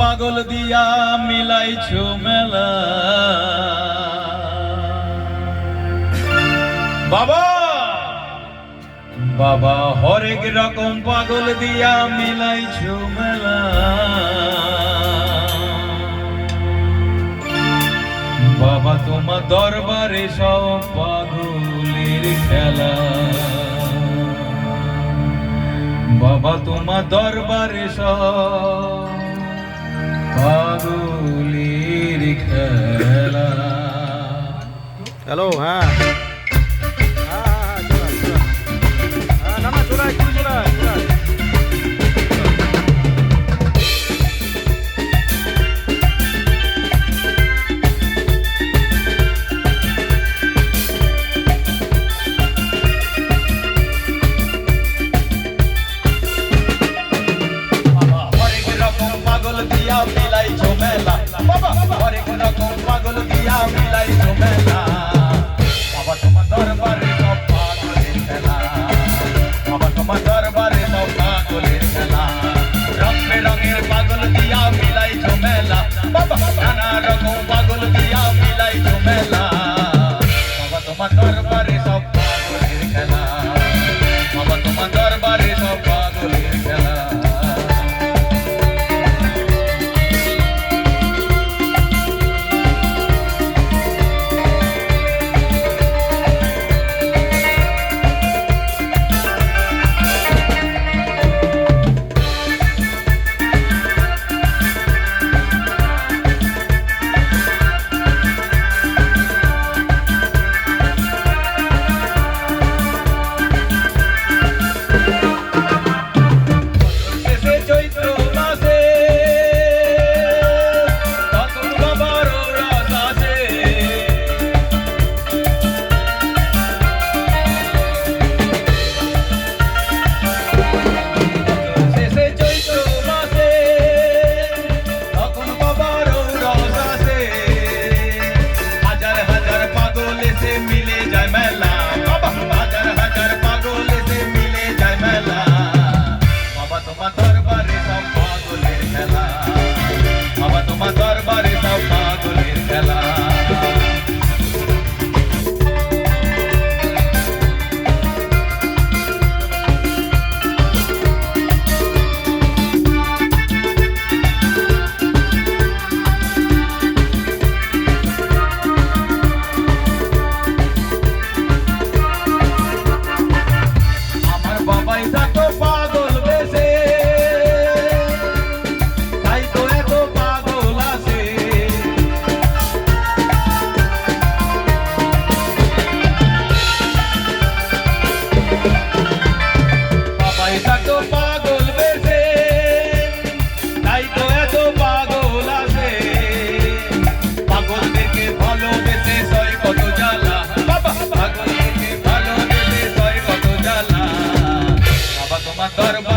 পাগল দিয়া মিলাইছ মেলা। বাবা! বাবা, হরেক রকম পাগল দিয়া মিলাইছ মেলা। বাবা, তোমার দরবারে সব পাগলের খেলা। বাবা, তোমার দরবারে সব হ্যালো হ্যাঁ। Taco করব